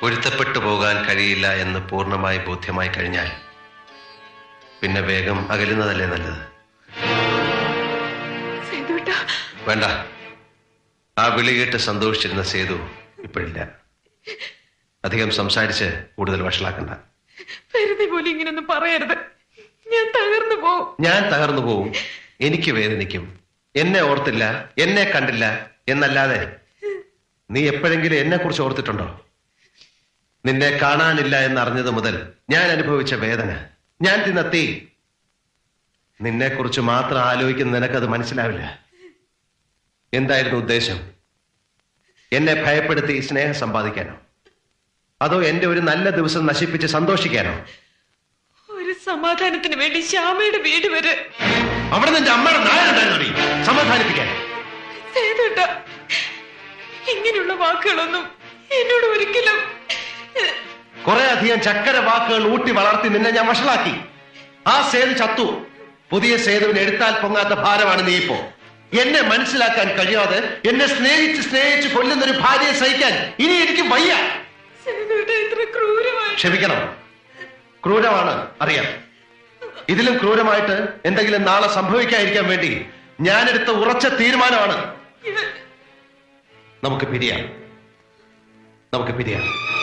പൊരുത്തപ്പെട്ടു പോകാൻ കഴിയില്ല എന്ന് പൂർണമായി ബോധ്യമായി കഴിഞ്ഞാൽ പിന്നെ വേഗം അകലുന്നതല്ലേ നല്ലത്? വേണ്ട. ആ വിളി കേട്ട് സന്തോഷിച്ചിരുന്ന സേതു ഇപ്പോഴില്ല. അധികം സംസാരിച്ച് കൂടുതൽ വഷളാക്കണ്ട. വെറുതെ പോലും ഇങ്ങനൊന്നും പറയരുത്. ഞാൻ തകർന്നു പോവും. ഞാൻ തകർന്നു പോവും. എനിക്ക് വേദനിക്കും. എന്നെ ഓർത്തില്ല എന്നെ കണ്ടില്ല എന്നല്ലാതെ നീ എപ്പോഴെങ്കിലും എന്നെ കുറിച്ച് ഓർത്തിട്ടുണ്ടോ? നിന്നെ കാണാനില്ല എന്നറിഞ്ഞത് മുതൽ ഞാൻ അനുഭവിച്ച വേദന. ഞാൻ തിന്ന തീ. നിന്നെ കുറിച്ച് മാത്രം ആലോചിക്കുന്ന നിനക്കത് മനസ്സിലാവില്ല. എന്തായിരുന്നു ഉദ്ദേശം? എന്നെ ഭയപ്പെടുത്തി സ്നേഹം സമ്പാദിക്കാനോ? അതോ എന്റെ ഒരു നല്ല ദിവസം നശിപ്പിച്ച് സന്തോഷിക്കാനോ? ഒരു സമാധാനത്തിന് വേണ്ടി ശ്യാമയുടെ വീട് വരെ. അവിടെ നിന്റെ അമ്മയുടെ നായരുണ്ടായിരുന്നു സമാധാനിപ്പിക്കാൻ. ഇങ്ങനെയുള്ള വാക്കുകളൊന്നും എന്നോട് ഒരിക്കലും കുറെ അധികം ചക്കര വാക്കുകൾ ഊട്ടി വളർത്തി നിന്നെ ഞാൻ വഷളാക്കി. ആ സേതു ചത്തു. പുതിയ സേതുവിന് എടുത്താൽ പൊങ്ങാത്ത ഭാരമാണ് നീ ഇപ്പോ. എന്നെ മനസ്സിലാക്കാൻ കഴിയാതെ എന്നെ സ്നേഹിച്ച് സ്നേഹിച്ച് കൊല്ലുന്ന ഒരു ഭാര്യയെ സഹിക്കാൻ ഇനി എനിക്ക് വയ്യ. ക്ഷമിക്കണം. ക്രൂരമാണ് അറിയാം. ഇതിലും ക്രൂരമായിട്ട് എന്തെങ്കിലും നാളെ സംഭവിക്കാതിരിക്കാൻ വേണ്ടി ഞാനെടുത്ത ഉറച്ച തീരുമാനമാണ്. നമുക്ക് പിരിയാം. നമുക്ക് പിരിയാം.